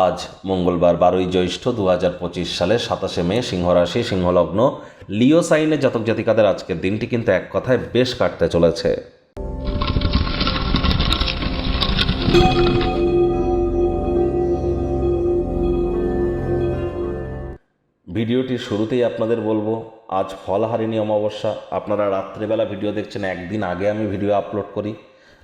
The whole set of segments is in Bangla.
আজ মঙ্গলবার বারোই জ্যৈষ্ঠ দু হাজার পঁচিশ সালে সাতাশে মে, সিংহরাশি, সিংহলগ্ন, লিও সাইনে জাতক জাতিকাদের আজকের দিনটি কিন্তু এক কথায় বেশ কাটতে চলেছে। ভিডিওটির শুরুতেই আপনাদের বলব, আজ ফলহারিণী অমাবস্যা। আপনারা রাত্রেবেলা ভিডিও দেখছেন, একদিন আগে আমি ভিডিও আপলোড করি।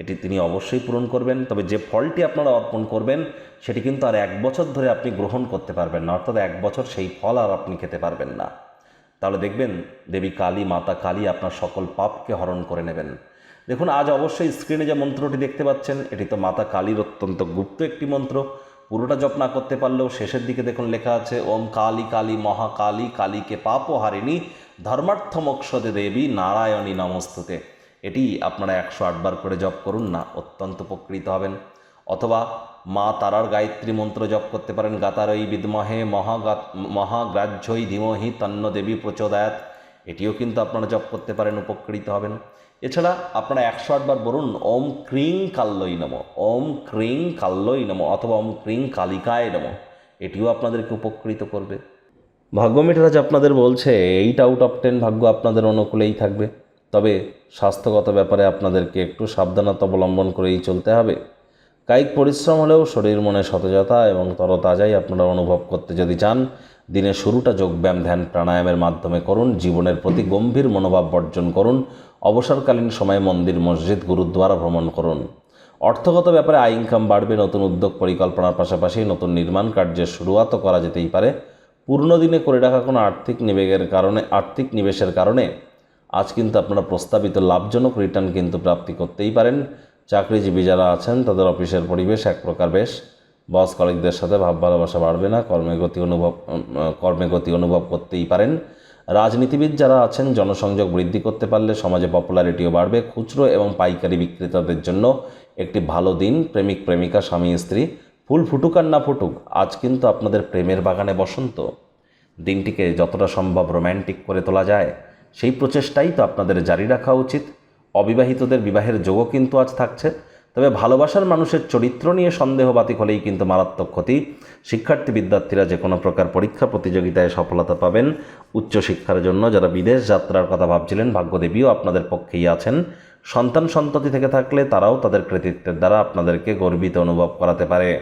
এটি তিনি অবশ্যই পূরণ করবেন। তবে যে ফলটি আপনারা অর্পণ করবেন, সেটি কিন্তু আর এক বছর ধরে আপনি গ্রহণ করতে পারবেন না, অর্থাৎ এক বছর সেই ফল আর আপনি খেতে পারবেন না। তাহলে দেখবেন, দেবী কালী, মাতা কালী আপনার সকল পাপকে হরণ করে নেবেন। দেখুন, আজ অবশ্যই স্ক্রিনে যে মন্ত্রটি দেখতে পাচ্ছেন, এটি তো মাতা কালীর অত্যন্ত গুপ্ত একটি মন্ত্র। পুরোটা জপ না করতে পারলেও শেষের দিকে দেখুন লেখা আছে, ওম কালী কালী মহাকালী, কালীকে পাপ হারিণী ধর্মার্থ মোক্ষদে দেবী নারায়ণী নমস্তুতে। এটি আপনারা একশো আটবার করে জপ করুন না, অত্যন্ত উপকৃত হবেন। অথবা মা তারার গায়ত্রী মন্ত্র জপ করতে পারেন গাতারই বিদ্মহে মহাগাত মহাগ্রাহ্যই ধীমহি তন্ন দেবী প্রচোদয়াত। এটিও কিন্তু আপনারা জপ করতে পারেন, উপকৃত হবেন। এছাড়া আপনারা একশো আটবার বলুন, ওম ক্রিং কাল্লই নম, ওম ক্রিং কাল্লই নম অথবা ওম ক্রিং কালিকায় নম, এটিও আপনাদেরকে উপকৃত করবে। ভাগ্য মিটারাজ আপনাদের বলছে এইট আউট অফ টেন ভাগ্য আপনাদের অনুকূলেই থাকবে। তবে স্বাস্থ্যগত ব্যাপারে আপনাদেরকে একটু সাবধানতা অবলম্বন করেই চলতে হবে। কায়িক পরিশ্রম হলেও শরীর মনে সতেজতা এবং তরতাজাই আপনারা অনুভব করতে যদি চান, দিনের শুরুটা যোগব্যায়াম ধ্যান, প্রাণায়ামের মাধ্যমে করুন, জীবনের প্রতি গম্ভীর মনোভাব বর্জন করুন, অবসরকালীন সময়ে মন্দির, মসজিদ, গুরুদ্বারা ভ্রমণ করুন। অর্থগত ব্যাপারে আয় ইনকাম বাড়বে, নতুন উদ্যোগ পরিকল্পনার পাশাপাশি নতুন নির্মাণ কার্যের শুরুয়াতও করা যেতেই পারে। পূর্ণ দিনে করে রাখা কোনো আর্থিক নিবেগের কারণে, আর্থিক নিবেশের কারণে আজ কিন্তু আপনারা প্রস্তাবিত লাভজনক রিটার্ন কিন্তু প্রাপ্তি করতেই পারেন। চাকরিজীবী যারা আছেন, তাদের অফিসের পরিবেশ এক প্রকার বেশ। বস কলিকদের সাথে ভাব ভালোবাসা বাড়বে না, কর্মে গতি অনুভব কর্মে গতি অনুভব করতেই পারেন। রাজনীতিবিদ যারা আছেন, জনসংযোগ বৃদ্ধি করতে পারলে সমাজে পপুলারিটিও বাড়বে। খুচরো এবং পাইকারি বিক্রেতাদের জন্য একটি ভালো দিন। প্রেমিক, প্রেমিকা, স্বামী, স্ত্রী, ফুল ফুটুক আর না ফুটুক, আজ কিন্তু আপনাদের প্রেমের বাগানে বসন্ত। দিনটিকে যতটা সম্ভব রোম্যান্টিক করে তোলা যায়। সেই প্রচেষ্টাই তো আপনাদের জারি রাখা উচিত। অবিবাহিতদের বিবাহের যোগও কিন্তু আজ থাকছে। তবে ভালোবাসার মানুষের চরিত্র নিয়ে সন্দেহবাতিক হলেই কিন্তু মারাত্মক ক্ষতি। শিক্ষার্থী বিদ্যার্থীরা যে কোনো প্রকার পরীক্ষা প্রতিযোগিতায় সফলতা পাবেন। উচ্চশিক্ষার জন্য যারা বিদেশ যাত্রার কথা ভাবছিলেন, ভাগ্যদেবীও আপনাদের পক্ষেই আছেন। সন্তান সন্ততি থেকে থাকলে তারাও তাদের কৃতিত্বের দ্বারা আপনাদেরকে গর্বিত অনুভব করাতে পারে।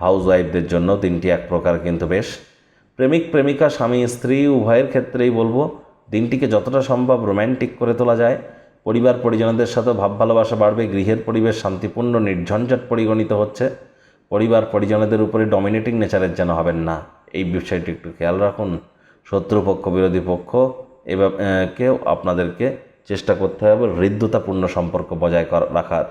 হাউস ওয়াইফদের জন্য দিনটি এক প্রকার কিন্তু বেশ। প্রেমিক, প্রেমিকা, স্বামী, স্ত্রী, উভয়ের ক্ষেত্রেই বলব দিনটিকে যতটা সম্ভব রোম্যান্টিক করে তোলা যায়, পরিবার পরিজনদের সাথে ভাব ভালোবাসা বাড়বে, গৃহের পরিবেশ শান্তিপূর্ণ, নির্ঝঞ্ঝট পরিগণিত হচ্ছে। পরিবার পরিজনদের উপরে ডমিনেটিং নেচারের যেন হবেন না। এই বিষয়টি একটু খেয়াল রাখুন। শত্রুপক্ষ, বিরোধী পক্ষ কেও আপনাদেরকে চেষ্টা করতে হবে হৃদ্যতাপূর্ণ সম্পর্ক বজায় রাখার।